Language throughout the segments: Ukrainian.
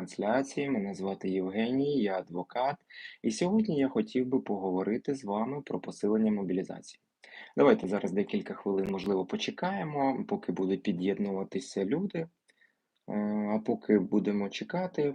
трансляції. Мене звати Євгеній, я адвокат, і сьогодні я хотів би поговорити з вами про посилення мобілізації. Давайте зараз декілька хвилин, можливо, почекаємо, поки будуть під'єднуватися люди. Е, а поки будемо чекати,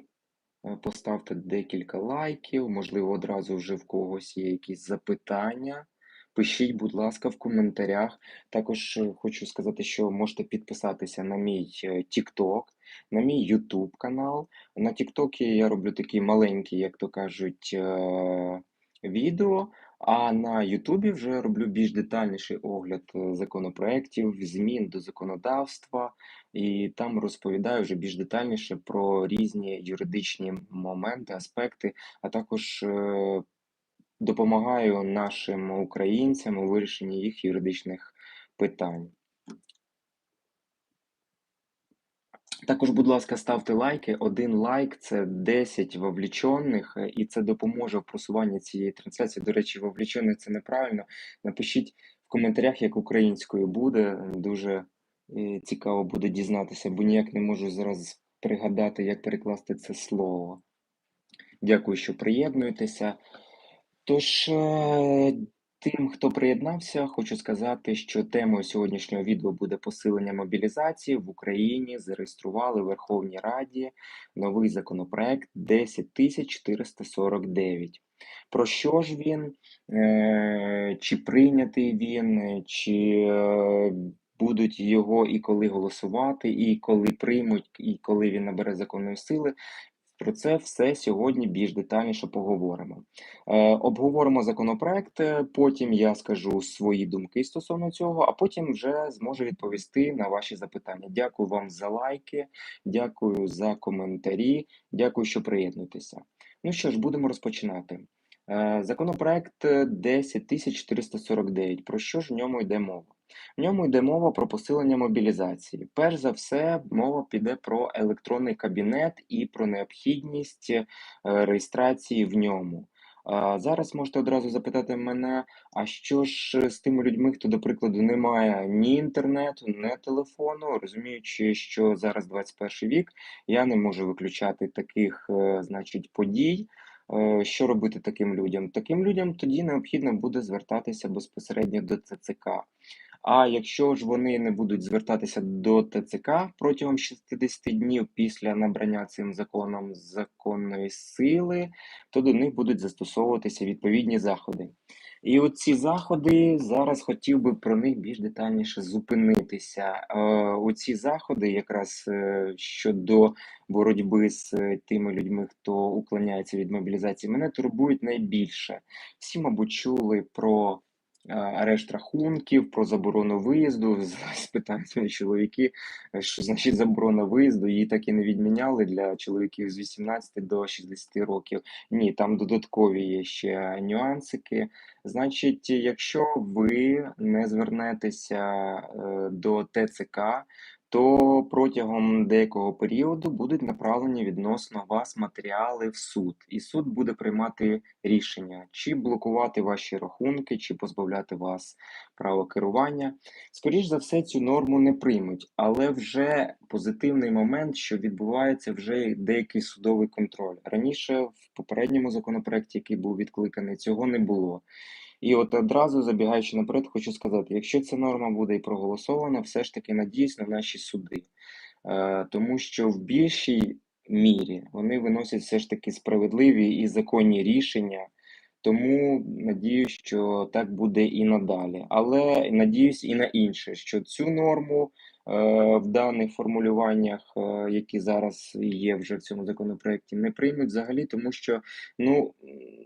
е, поставте декілька лайків, можливо, одразу вже в когось є якісь запитання. Пишіть, будь ласка, в коментарях. Також е, хочу сказати, що можете підписатися на мій TikTok, на мій YouTube канал. На TikTok я роблю такі маленькі, як то кажуть, е, відео. А на Ютубі вже роблю більш детальніший огляд законопроєктів, змін до законодавства, і там розповідаю вже більш детальніше про різні юридичні моменти, аспекти, а також допомагаю нашим українцям у вирішенні їх юридичних питань. Також, будь ласка, ставте лайки. Один лайк це 10 вовлічених, і це допоможе в просуванні цієї трансляції. До речі, вовлічених це неправильно. Напишіть в коментарях, як українською буде. Дуже е, цікаво буде дізнатися, бо ніяк не можу зараз пригадати, як перекласти це слово. Дякую, що приєднуєтеся. Тож, е, тим, хто приєднався, хочу сказати, що темою сьогоднішнього відео буде посилення мобілізації в Україні. Зареєстрували в Верховній Раді новий законопроект 10449. Про що ж він? Е, чи прийнятий він, чи е, будуть його і коли голосувати, і коли приймуть, і коли він набере законної сили. Про це все сьогодні більш детальніше поговоримо. Е, Обговоримо законопроект, потім я скажу свої думки стосовно цього, а потім вже зможу відповісти на ваші запитання. Дякую вам за лайки, дякую за коментарі, дякую, що приєднуєтеся. Ну що ж, будемо розпочинати. Е, Законопроект 10449. Про що ж в ньому йде мова? В ньому йде мова про посилення мобілізації. Перш за все, мова піде про електронний кабінет і про необхідність е, реєстрації в ньому. Зараз можете одразу запитати мене, а що ж з тими людьми, хто, до прикладу, не має ні інтернету, ні телефону, розуміючи, що зараз 21 вік, я не можу виключати таких, е, значить, подій. Е, що робити таким людям? Таким людям тоді необхідно буде звертатися безпосередньо до ЦЦК. А якщо ж вони не будуть звертатися до ТЦК протягом 60 днів після набрання цим законом законної сили, то до них будуть застосовуватися відповідні заходи. І оці заходи зараз хотів би про них більш детальніше зупинитися. Е, оці заходи, якраз е, щодо боротьби з тими людьми, хто уклоняється від мобілізації, мене турбують найбільше. Всі, мабуть, чули про арешт рахунків, про заборону виїзду. Спитають мої чоловіки, що значить заборона виїзду, її так і не відміняли для чоловіків з 18 до 60 років. Ні, там додаткові є ще нюансики. Значить, якщо ви не звернетеся е, до ТЦК, то протягом деякого періоду будуть направлені відносно вас матеріали в суд, і суд буде приймати рішення, чи блокувати ваші рахунки, чи позбавляти вас права керування. Скоріше за все, цю норму не приймуть, але вже позитивний момент, що відбувається вже деякий судовий контроль. Раніше в попередньому законопроекті, який був відкликаний, цього не було. І от одразу забігаючи наперед, хочу сказати: якщо ця норма буде і проголосована, все ж таки надіюсь на наші суди, е, тому що в більшій мірі вони виносять все ж таки справедливі і законні рішення. Тому надіюсь, що так буде і надалі. Але надіюсь і на інше, що цю норму в даних формулюваннях, е, які зараз є вже в цьому законопроекті, не приймуть взагалі, тому що ну,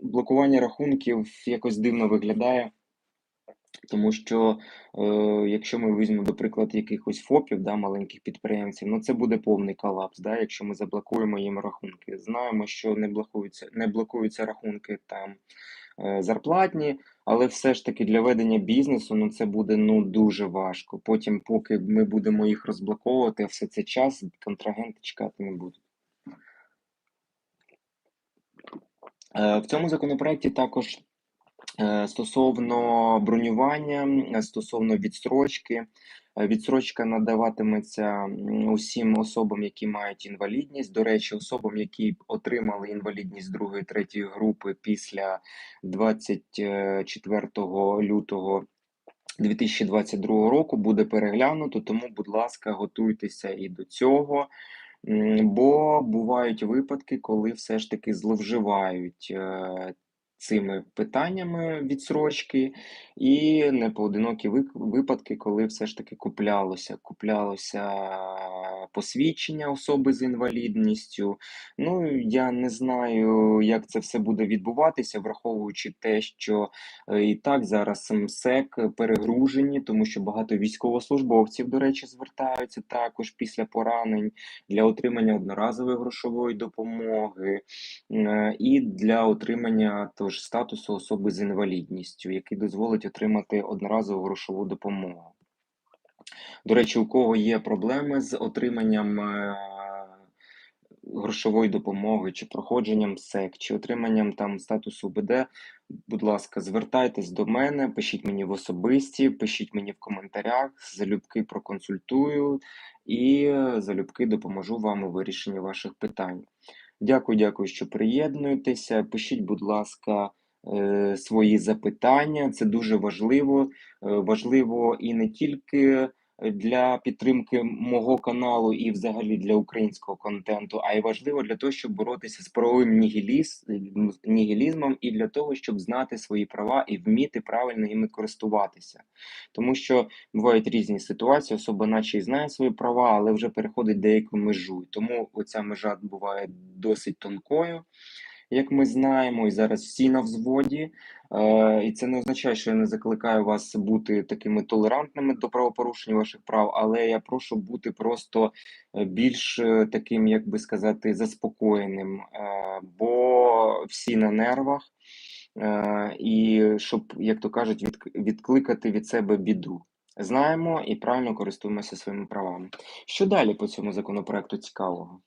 блокування рахунків якось дивно виглядає. Тому що е, якщо ми візьмемо, до прикладу, якихось ФОПів, да, маленьких підприємців, ну це буде повний колапс, да, якщо ми заблокуємо їм рахунки. Знаємо, що не блокуються не блокуються рахунки там Е, зарплатні, але все ж таки для ведення бізнесу ну це буде ну дуже важко. Потім, поки ми будемо їх розблоковувати, все цей час контрагенти чекати не будуть. Е, в цьому законопроекті також стосовно бронювання, стосовно відстрочки. Е, відстрочка надаватиметься, усім особам, які мають інвалідність. До речі, особам, які отримали інвалідність 2-3 групи після 24 лютого 2022 року буде переглянуто, тому, будь ласка, готуйтеся і до цього. Бо бувають випадки, коли все ж таки зловживають, е, цими питаннями відстрочки, і непоодинокі випадки, коли все ж таки куплялося куплялося посвідчення особи з інвалідністю. Ну, я не знаю, як це все буде відбуватися, враховуючи те, що, е, і так зараз МСЕК перегружені, тому що багато військовослужбовців, до речі, звертаються також після поранень для отримання одноразової грошової допомоги, е, і для отримання того ж статусу особи з інвалідністю, який дозволить отримати одноразову грошову допомогу. До речі, у кого є проблеми з отриманням, е, грошової допомоги, чи проходженням СЕК, чи отриманням там статусу УБД, будь ласка, звертайтесь до мене, пишіть мені в особисті, пишіть мені в коментарях, залюбки проконсультую і е, залюбки допоможу вам у вирішенні ваших питань. Дякую, дякую, що приєднуєтеся. Пишіть, будь ласка, е, свої запитання. Це дуже важливо. Е, важливо і не тільки для підтримки мого каналу і взагалі для українського контенту, а й важливо для того, щоб боротися з правовим нігіліз... нігілізмом і для того, щоб знати свої права і вміти правильно ними користуватися. Тому що бувають різні ситуації, особа наче і знає свої права, але вже переходить деяку межу. Тому оця межа буває досить тонкою як ми знаємо, і зараз всі на взводі. Е, І це не означає, що я не закликаю вас бути такими толерантними до правопорушень ваших прав, але я прошу бути просто е, більш е, таким, як би сказати, заспокоєним, е, бо всі на нервах. Е, і щоб, як то кажуть, від, відкликати від себе біду. Знаємо і правильно користуємося своїми правами. Що далі по цьому законопроекту цікавого?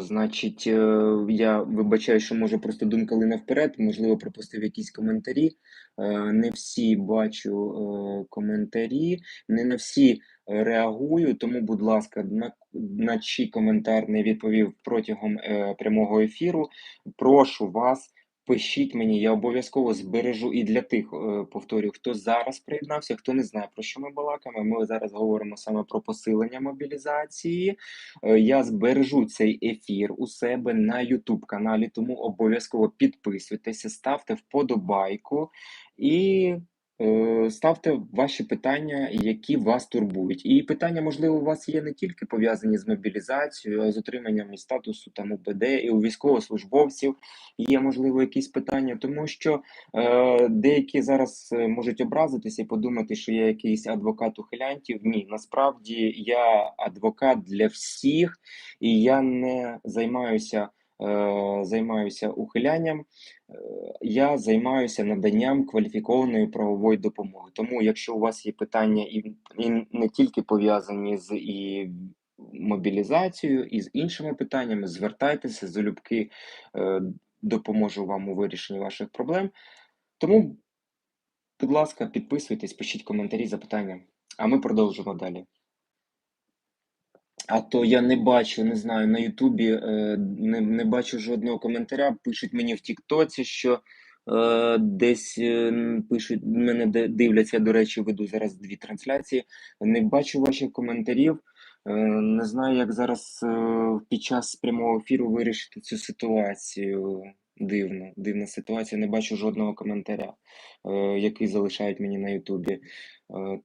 Значить, е, я вибачаю, що може просто думка лине вперед, можливо, пропустив якісь коментарі. Е, не всі бачу е, коментарі, не на всі реагую, тому, будь ласка, на, на чий коментар не відповів протягом прямого ефіру. Прошу вас Пишіть мені, я обов'язково збережу і для тих, е, повторюю, хто зараз приєднався, хто не знає, про що ми балакаємо. Ми зараз говоримо саме про посилення мобілізації. Е, я збережу цей ефір у себе на YouTube каналі, тому обов'язково підписуйтеся, ставте вподобайку і ставте ваші питання, які вас турбують. І питання, можливо, у вас є не тільки пов'язані з мобілізацією, а з отриманням і статусу там УПД, і у військовослужбовців є, можливо, якісь питання, тому що е, деякі зараз е, можуть образитися і подумати, що я якийсь адвокат ухилянтів. Ні, насправді я адвокат для всіх, і я не займаюся. Е, займаюся ухилянням, е, я займаюся наданням кваліфікованої правової допомоги. Тому, якщо у вас є питання і і не тільки пов'язані з і мобілізацією, і з іншими питаннями, звертайтеся залюбки, е, допоможу вам у вирішенні ваших проблем. Тому, будь ласка, підписуйтесь, пишіть коментарі, запитання, а ми продовжимо далі. А то я не бачу, не знаю, на Ютубі е, не не бачу жодного коментаря. Пишуть мені в Тіктоці, що е, десь е, пишуть, мене дивляться, до речі, веду зараз дві трансляції. Не бачу ваших коментарів. Е, не знаю, як зараз е, під час прямого ефіру вирішити цю ситуацію. Дивно, дивна ситуація. Не бачу жодного коментаря, е, який залишають мені на Ютубі. Е,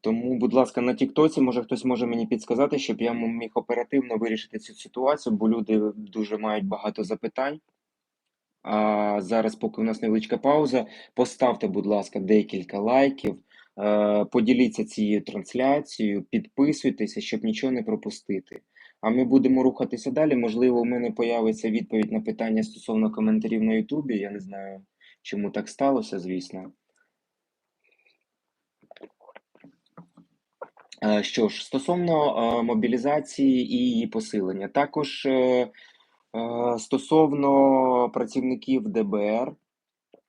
тому, будь ласка, на Тіктоці, може хтось може мені підсказати, щоб я міг оперативно вирішити цю ситуацію, бо люди дуже мають багато запитань. А зараз, поки у нас невеличка пауза, поставте, будь ласка, декілька лайків, е, поділіться цією трансляцією, підписуйтеся, щоб нічого не пропустити. А ми будемо рухатися далі. Можливо, у мене появиться відповідь на питання стосовно коментарів на Ютубі. Я не знаю, чому так сталося, звісно. Е, що ж, стосовно е, мобілізації і її посилення, також е, стосовно працівників ДБР,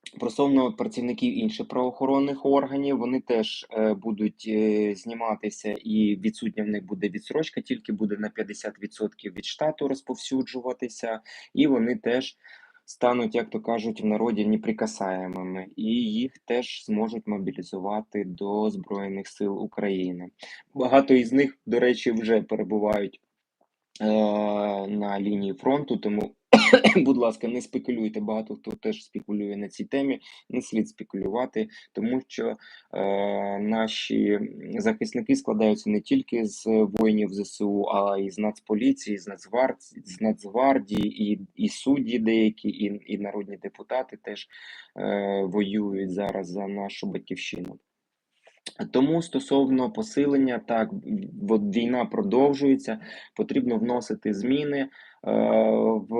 Стосовно працівників інших правоохоронних органів, вони теж е, будуть е, зніматися, і відсутня в них буде відсрочка, тільки буде на 50% від штату розповсюджуватися, і вони теж стануть, як то кажуть, в народі неприкасаємими, і їх теж зможуть мобілізувати до Збройних сил України. Багато із них, до речі, вже перебувають е, на лінії фронту, тому Будь ласка, не спекулюйте. Багато хто теж спекулює на цій темі. Не слід спекулювати, тому що е, наші захисники складаються не тільки з воїнів ЗСУ, а й з Нацполіції, з Нацгвардії, з Нацгвардії, і і судді деякі, і і народні депутати теж е, воюють зараз за нашу батьківщину. Тому стосовно посилення, так війна продовжується, потрібно вносити зміни в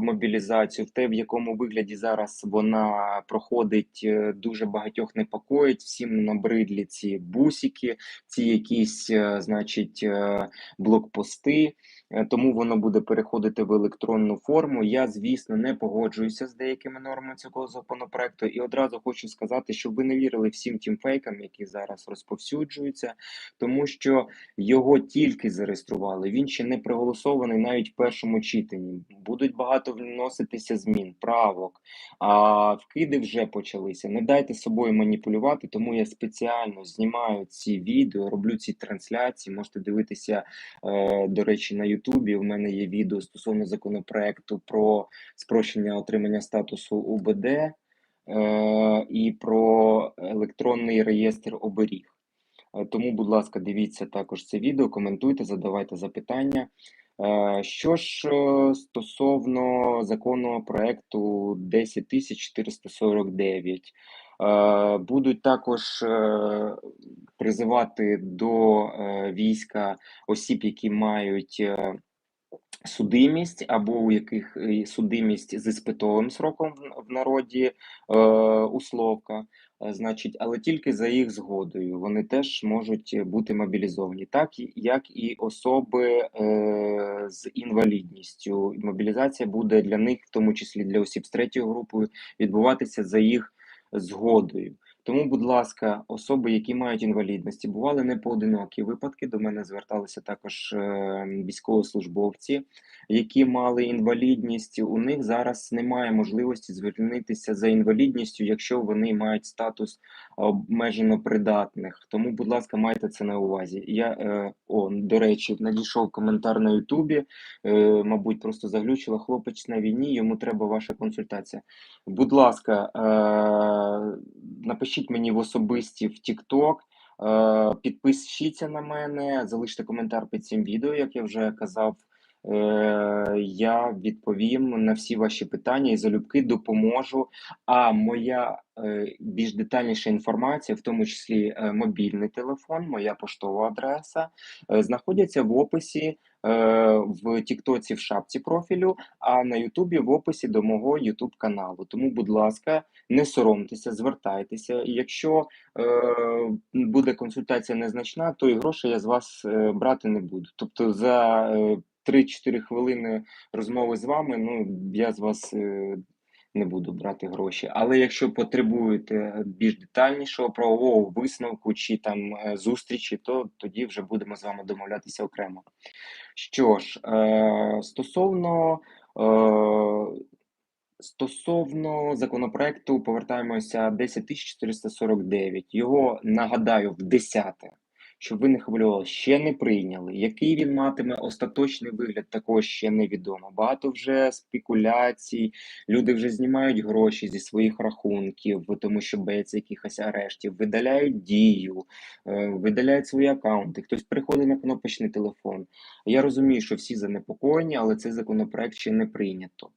мобілізацію, в те, в якому вигляді зараз вона проходить, е, дуже багатьох непокоїть. Всім набридлі ці бусики, ці якісь, е, значить, е, блокпости. Е, тому воно буде переходити в електронну форму. Я, звісно, не погоджуюся з деякими нормами цього законопроекту, і одразу хочу сказати, щоб ви не вірили всім тим фейкам, які зараз розповсюджуються, тому що його тільки зареєстрували. Він ще не проголосований навіть в першому читанні. Будуть багато вноситися змін, правок, а вкиди вже почалися. Не дайте собою маніпулювати, тому я спеціально знімаю ці відео, роблю ці трансляції. Можете дивитися, е, до речі, на YouTube. Ютубі. У мене є відео стосовно законопроекту про спрощення отримання статусу УБД е, і про електронний реєстр оберіг. Е, тому, будь ласка, дивіться також це відео, коментуйте, задавайте запитання. Е, що ж е, стосовно законопроекту 10449, будуть також призивати до війська осіб, які мають судимість або у яких судимість з іспитовим сроком в народі условка. Е, значить, але тільки за їх згодою вони теж можуть бути мобілізовані, так як і особи е, з інвалідністю. Мобілізація буде для них, в тому числі для осіб з третьою групою, відбуватися за їх згодою. Тому, будь ласка, особи, які мають інвалідності, бували не поодинокі випадки. До мене зверталися також е, військовослужбовці, які мали інвалідність. У них зараз немає можливості звільнитися за інвалідністю, якщо вони мають статус обмежено придатних. Тому, будь ласка, майте це на увазі. Я е, о, до речі, надійшов коментар на Ютубі. Е, мабуть, просто заглючила хлопець на війні. Йому треба ваша консультація. Будь ласка, напишіть мені в особисті в TikTok, е, підпишіться на мене, залиште коментар під цим відео, як я вже казав. Е, я відповім на всі ваші питання і залюбки допоможу. А моя е, більш детальніша інформація, в тому числі мобільний телефон, моя поштова адреса, знаходяться в описі в Тіктоці в шапці профілю, а на Ютубі в описі до мого Ютуб каналу. Тому, будь ласка, не соромтеся, звертайтеся. Якщо е, буде консультація незначна, то і грошей я з вас е, брати не буду. Тобто за е, 3-4 хвилини розмови з вами, ну я з вас. Е, не буду брати гроші, але якщо потребуєте більш детальнішого правового висновку чи там е, зустрічі, то тоді вже будемо з вами домовлятися окремо. Що ж, е, стосовно стосовно законопроекту, повертаємося 10449. Його нагадаю в 10 щоб ви не хвилювали, ще не прийняли. Який він матиме остаточний вигляд, також ще невідомо. Багато вже спекуляцій, люди вже знімають гроші зі своїх рахунків, тому що бояться якихось арештів, видаляють дію, е, видаляють свої аккаунти. Хтось приходить на кнопочний телефон. Я розумію, що всі занепокоєні, але цей законопроект ще не прийнято.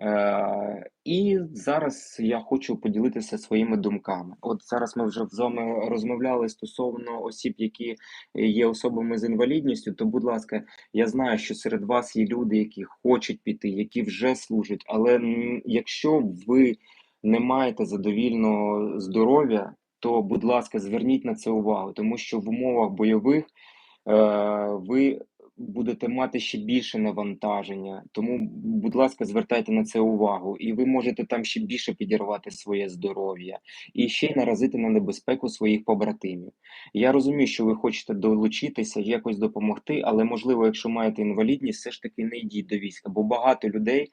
Е, І зараз я хочу поділитися своїми думками. От зараз ми вже з вами розмовляли стосовно осіб, які є особами з інвалідністю. То, будь ласка, я знаю, що серед вас є люди, які хочуть піти, які вже служать. Але якщо ви не маєте задовільного здоров'я, то будь ласка, зверніть на це увагу, тому що в умовах бойових е, ви будете мати ще більше навантаження. Тому, будь ласка, звертайте на це увагу, і ви можете там ще більше підірвати своє здоров'я і ще й наразити на небезпеку своїх побратимів. Я розумію, що ви хочете долучитися, якось допомогти, але можливо, якщо маєте інвалідність, все ж таки не йдіть до війська, бо багато людей е,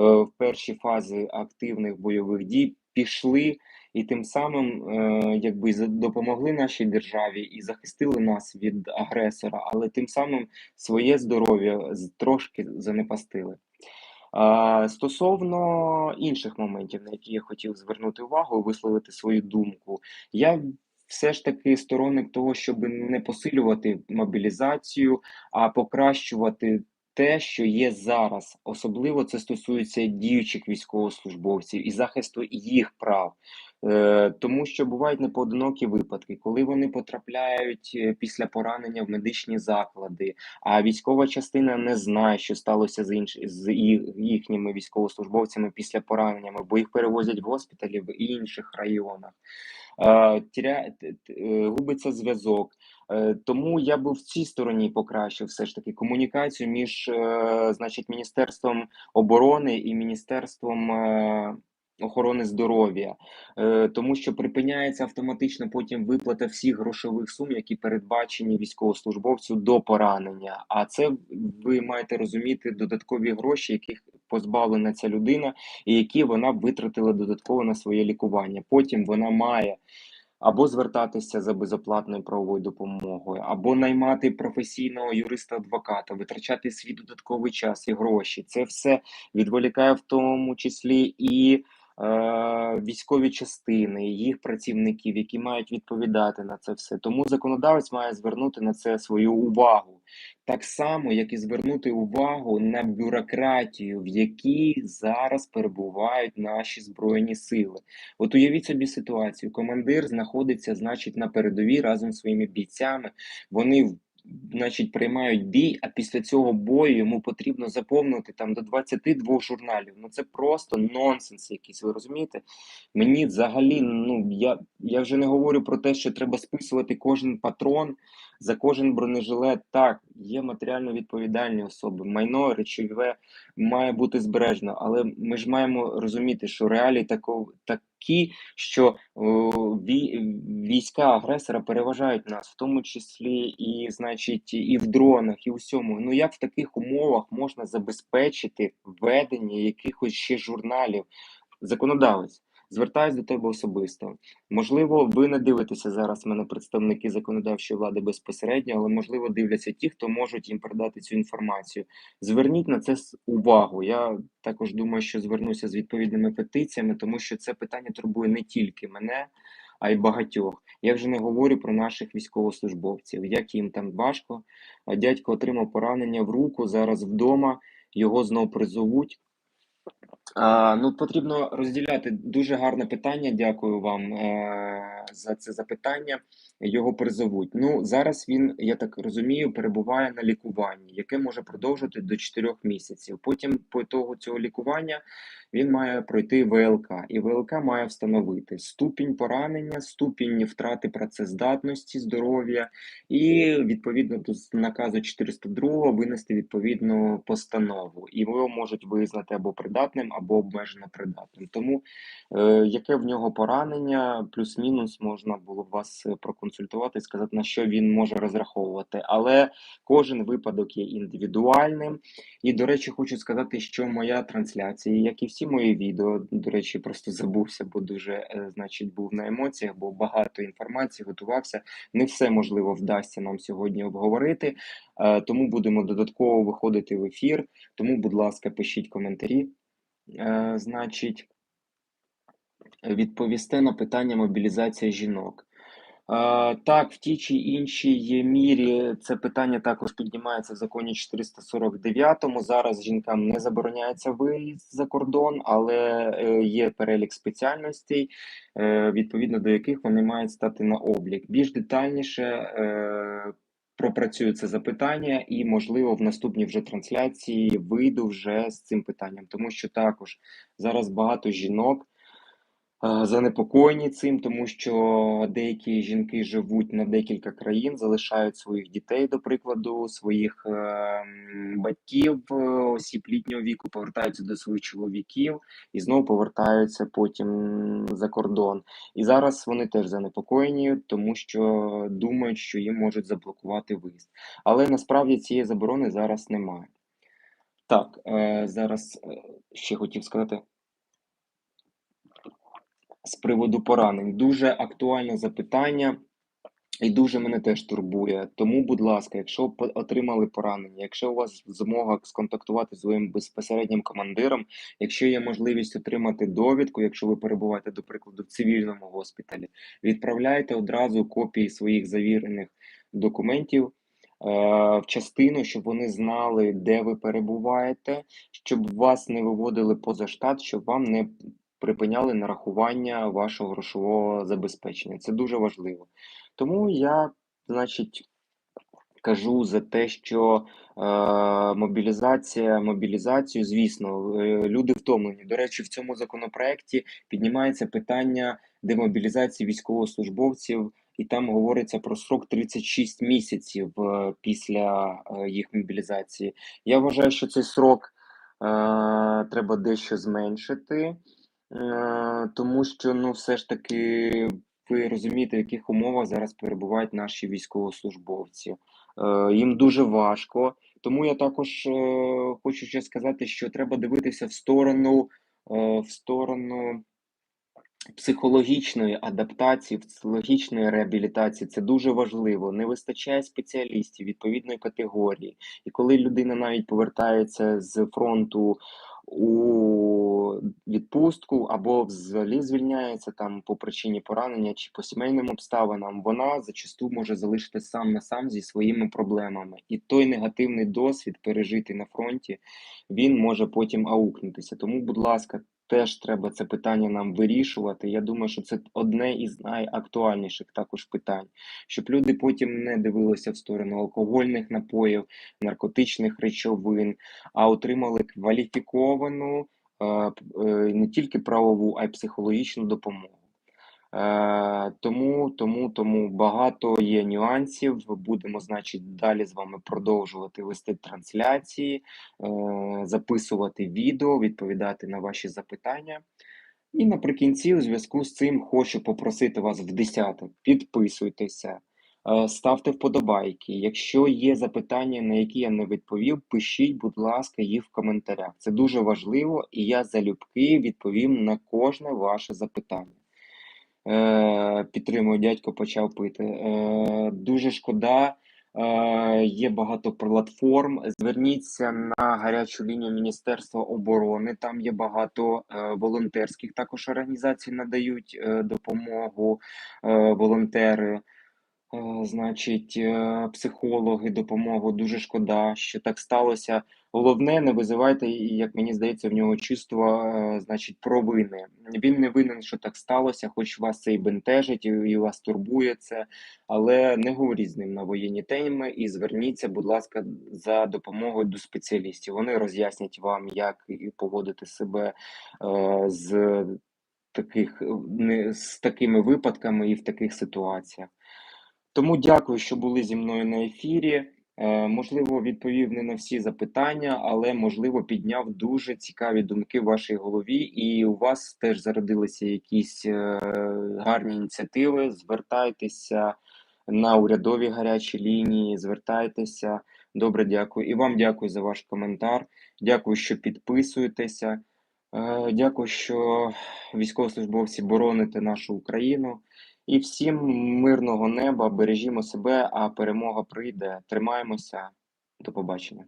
в перші фази активних бойових дій пішли і тим самим е, якби допомогли нашій державі і захистили нас від агресора, але тим самим своє здоров'я трошки занепастили. Стосовно інших моментів, на які я хотів звернути увагу висловити свою думку, я все ж таки сторонник того, щоб не посилювати мобілізацію, а покращувати те, що є зараз. Особливо це стосується діючих військовослужбовців і захисту їх прав. Е, тому що бувають непоодинокі випадки, коли вони потрапляють е, після поранення в медичні заклади, а військова частина не знає, що сталося з інш... з їхніми військовослужбовцями після пораненнями, бо їх перевозять в госпіталі в інших районах. Е, е, Губиться зв'язок. Е, Тому я би в цій стороні покращив все ж таки комунікацію між е, значить, Міністерством оборони і Міністерством е, охорони здоров'я. Тому що припиняється автоматично потім виплата всіх грошових сум, які передбачені військовослужбовцю до поранення. А це ви маєте розуміти додаткові гроші, яких позбавлена ця людина, і які вона витратила додатково на своє лікування. Потім вона має. Або звертатися за безоплатною правовою допомогою, або наймати професійного юриста-адвоката, витрачати свій додатковий час і гроші. Це все відволікає в тому числі і військові частини, їх працівників, які мають відповідати на це все. Тому законодавець має звернути на це свою увагу. Так само, як і звернути увагу на бюрократію, в якій зараз перебувають наші збройні сили. От уявіть собі ситуацію: командир знаходиться, значить, на передовій разом зі своїми бійцями. Вони в- Значить, приймають бій, а після цього бою йому потрібно заповнити там до 22 журналів. Ну це просто нонсенс якийсь, ви розумієте? Мені взагалі, ну я, я вже не говорю про те, що треба списувати кожен патрон за кожен бронежилет. Так, є матеріально відповідальні особи, майно речове має бути збережено, але ми ж маємо розуміти, що реалії тако, такі, що о, війська агресора переважають нас, в тому числі і, значить, і в дронах, і у всьому. Ну як в таких умовах можна забезпечити введення якихось ще журналів? Законодавець. Звертаюсь до тебе особисто. Можливо, ви не дивитеся зараз мене представники законодавчої влади безпосередньо, але можливо дивляться ті, хто можуть їм передати цю інформацію. Зверніть на це увагу. Я також думаю, що звернуся з відповідними петиціями, тому що це питання турбує не тільки мене, а й багатьох. Я вже не говорю про наших військовослужбовців, як їм там важко. Дядько отримав поранення в руку зараз вдома. Його знов призовуть. А, ну, потрібно розділяти дуже гарне питання. Дякую вам е, за це запитання. Його призовуть. Ну зараз він, я так розумію, перебуває на лікуванні, яке може продовжити до 4 місяців. Потім, по того цього лікування, він має пройти ВЛК, і ВЛК має встановити ступінь поранення, ступінь втрати працездатності, здоров'я, і відповідно до наказу 402 винести відповідну постанову. І його можуть визнати або придатним, або обмежено придатним. Тому е, яке в нього поранення, плюс-мінус можна було б вас е, проконсультувати і сказати, на що він може розраховувати. Але кожен випадок є індивідуальним. І, до речі, хочу сказати, що моя трансляція, як і всі мої відео, до речі, просто забувся, бо дуже, е, значить, був на емоціях, бо багато інформації готувався. Не все можливо вдасться нам сьогодні обговорити, е, тому будемо додатково виходити в ефір. Тому, будь ласка, пишіть коментарі. Е, Значить, відповісте на питання мобілізація жінок. Так, в тій чи іншій мірі це питання також піднімається в законі 449. Зараз жінкам не забороняється виїзд за кордон, але е, є перелік спеціальностей, е, відповідно до яких вони мають стати на облік. Більш детальніше е, пропрацюю це запитання, і, можливо, в наступній вже трансляції вийду вже з цим питанням, тому що також зараз багато жінок занепокоєні цим, тому що деякі жінки живуть на декілька країн, залишають своїх дітей, до прикладу, своїх ем, батьків, е, осіб літнього віку, повертаються до своїх чоловіків і знову повертаються потім за кордон. І зараз вони теж занепокоєні, тому що думають, що їм можуть заблокувати виїзд. Але насправді цієї заборони зараз немає. Так, е, зараз е, ще хотів сказати. З приводу поранень. Дуже актуальне запитання і дуже мене теж турбує. Тому, будь ласка, якщо отримали поранення, якщо у вас змога сконтактувати з своїм безпосереднім командиром, якщо є можливість отримати довідку, якщо ви перебуваєте, до прикладу, в цивільному госпіталі, відправляйте одразу копії своїх завірених документів. Е, в частину, щоб вони знали, де ви перебуваєте, щоб вас не виводили поза штат, щоб вам не припиняли нарахування вашого грошового забезпечення. Це дуже важливо. Тому я, значить, кажу за те, що е, мобілізація, мобілізацію, звісно, е, люди втомлені. До речі, в цьому законопроекті піднімається питання демобілізації військовослужбовців. І там говориться про срок 36 місяців е, після е, їх мобілізації. Я вважаю, що цей срок е, треба дещо зменшити. Е, тому що, ну, все ж таки, ви розумієте, в яких умовах зараз перебувають наші військовослужбовці. Е, їм дуже важко. Тому я також е, хочу ще сказати, що треба дивитися в сторону, в сторону психологічної адаптації, психологічної реабілітації. Це дуже важливо. Не вистачає спеціалістів відповідної категорії. І коли людина навіть повертається з фронту у відпустку або взагалі звільняється там по причині поранення чи по сімейним обставинам, вона зачасту може залишити сам на сам зі своїми проблемами. І той негативний досвід пережитий на фронті, він може потім аукнутися. Тому, будь ласка, теж треба це питання нам вирішувати. Я думаю, що це одне із найактуальніших також питань, щоб люди потім не дивилися в сторону алкогольних напоїв, наркотичних речовин, а отримали кваліфіковану е, е, не тільки правову, а й психологічну допомогу. Е, тому тому, тому багато є нюансів. Будемо, значить, далі з вами продовжувати вести трансляції, е, записувати відео, відповідати на ваші запитання. І наприкінці, у зв'язку з цим, хочу попросити вас в десяток, підписуйтеся, е, ставте вподобайки. Якщо є запитання, на які я не відповів, пишіть, будь ласка, їх в коментарях. Це дуже важливо, і я залюбки відповім на кожне ваше запитання. Е, підтримую, дядько почав пити. Е, дуже шкода. Е, є багато платформ. Зверніться на гарячу лінію Міністерства оборони. Там є багато волонтерських також організацій надають допомогу волонтери. Значить, психологи допомогу. Дуже шкода, що так сталося. Головне, не визивайте, як мені здається, в нього чувство, е, значить, провини. Він не винен, що так сталося, хоч вас це і бентежить, і вас турбує це, але не говоріть з ним на воєнні теми і зверніться, будь ласка, за допомогою до спеціалістів. Вони роз'яснять вам, як поводити себе е, з таких з такими випадками і в таких ситуаціях. Тому дякую, що були зі мною на ефірі. Е, можливо, відповів не на всі запитання, але можливо підняв дуже цікаві думки в вашій голові, і у вас теж зародилися якісь е, гарні ініціативи. Звертайтеся на урядові гарячі лінії, звертайтеся. Добре, дякую. І вам дякую за ваш коментар. Дякую, що підписуєтеся. Е, дякую, що військовослужбовці бороните нашу Україну. І всім мирного неба, бережімо себе, а перемога прийде. Тримаємося. До побачення.